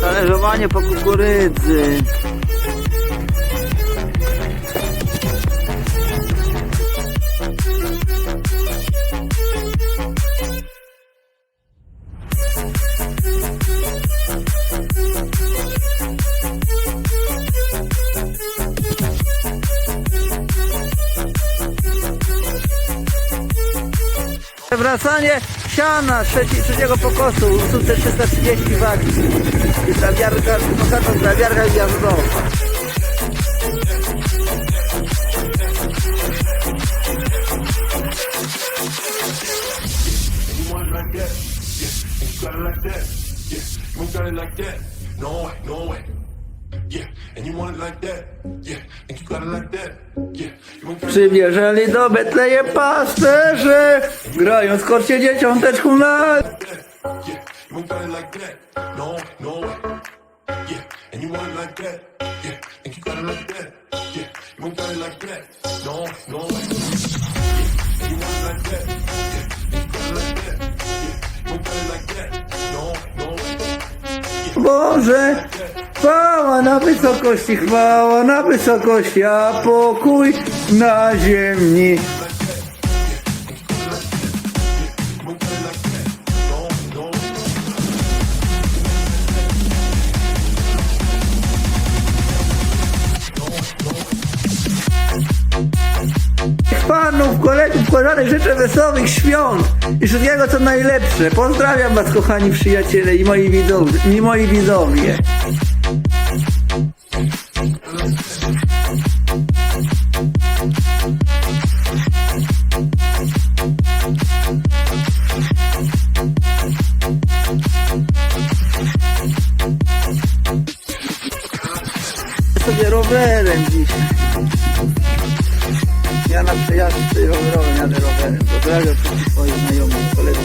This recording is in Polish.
Talerzowanie po kukurydzy. Yeah. And you got it like that, yeah. You ain't got it Przymierzali do Betlejem pasterze, grają skorcie dzieciąteczku na... Boże, chwała na wysokości, chwała na wysokości, a pokój na ziemi. Koleżanek życzę wesołych świąt i wszystkiego co najlepsze. Pozdrawiam was kochani przyjaciele i moi widzowie. I moi widzowie. sobie rowerem dzisiaj. Я на я на цього грав, я не робив. Потребую своїх знайомих, колегам.